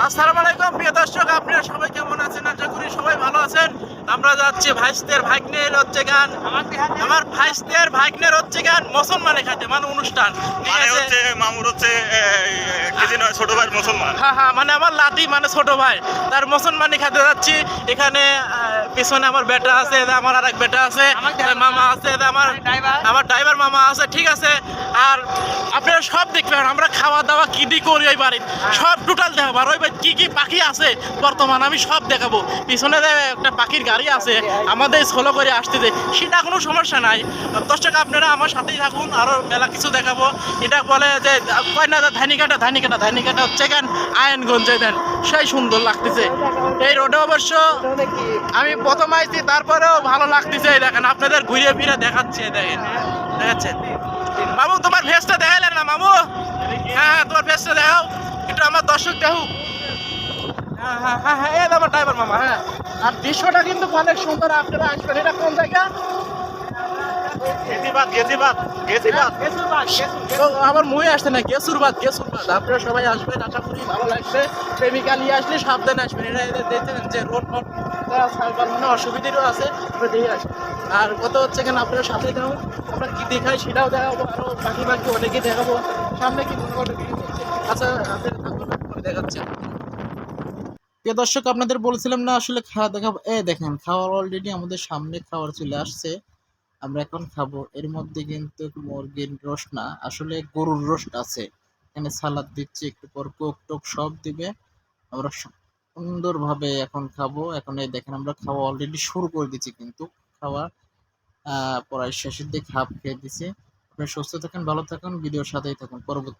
আসসালামু আলাইকুম প্রিয় দর্শক আপনারা সবাই কেমন আছেন? আশা করি আমরা যাচ্ছি ভাইস্তের ভাগ্নের হচ্ছে গান। আমার ভাইস্তের ভাগ্নের হচ্ছে গান মুসলমানে খাতে মানে অনুষ্ঠান। ঠিক মানে আছে? হচ্ছে মামুর হচ্ছে ছোট ভাই মুসলমান। হ্যাঁ হ্যাঁ মানে আমার লাতি মানে ছোট ভাই। তার মুসলমানি খেতে যাচ্ছি। এখানে পিছনে আমার বেটা আছে আমার আর এক বেটা আছে মামা আছে আমার আমার ড্রাইভার মামা আছে ঠিক আছে? আর আপনারা সব দেখবেন আমরা খাওয়া দাওয়া কি দি করি ওই বাড়ির? সব টোটাল দেখাবো। আর ওই বাড়িতে কি কি পাখি আছে? বর্তমান আমি সব দেখাবো। পিছনে একটা পাখির গাড়ি আছে আমাদের সোলো করে আসতেছে সেটা কোনো সমস্যা নাই। দর্শক, আপনারা আমার সাথেই থাকুন, আরও মেলা কিছু দেখাবো। এটা বলে যে, কয় না ধানিকাটা ধানিকাটা ধানিকাটা হচ্ছে কেন? আয়নগঞ্জে দেন, সেই সুন্দর লাগতেছে। এই রোডে অবশ্য আমি প্রথম আইছি, তারপরেও ভালো লাগতেছে। দেখেন, আপনাদের ঘুরে ফিরে দেখাচ্ছে দেখেন দেখাচ্ছেন মামু, তোমার ফেসটা দেখালেন না, মামু? হ্যাঁ হ্যাঁ তোমার ফেসটা দেখাও। একটু আমার দর্শক দেখুক। হ্যাঁ হ্যাঁ হ্যাঁ হ্যাঁ এই আমার ড্রাইভার মামা হ্যাঁ। আর দৃশ্যটা কিন্তু অনেক সুন্দর আপনারা আসবেন। এটা কোন জায়গা? তো আমার মুই আসছে না গেসুরবাদ গেসুরবাদ। আপনারা সবাই আসবেন আশা করি ভালো লাগবে প্রেমিকা নিয়ে আসলে সাবধানে আসবেন। এটা দেখছেন যে রোড মানে অসুবিধারও আছে আপনারা দেখে আসবেন। আর কত হচ্ছে এখানে আপনারা সাথে যাও আমরা কি দেখাই সেটাও দেখাবো আরও বাকি বাকি অনেকে দেখাবো। সামনে কি আচ্ছা আপনাদের থাকুন দেখাচ্ছি। প্রিয় দর্শক, আপনাদের বলছিলাম না আসলে খাওয়া দেখাবো। এ দেখেন, খাওয়ার অলরেডি আমাদের সামনে খাওয়ার চলে আসছে। আমরা এখন খাব। এর মধ্যে কিন্তু মুরগির রোস্ট না, আসলে গরুর রোস্ট আছে। এখানে সালাদ দিচ্ছে, একটু পর কোক টোক সব দিবে। আমরা সুন্দরভাবে এখন খাব। এখন এই দেখেন, আমরা খাওয়া অলরেডি শুরু করে দিচ্ছি কিন্তু। খাওয়া প্রায় শেষের দিকে হাফ খেয়ে দিছি। আপনি সুস্থ থাকেন, ভালো থাকুন, ভিডিওর সাথেই থাকুন। পরবর্তী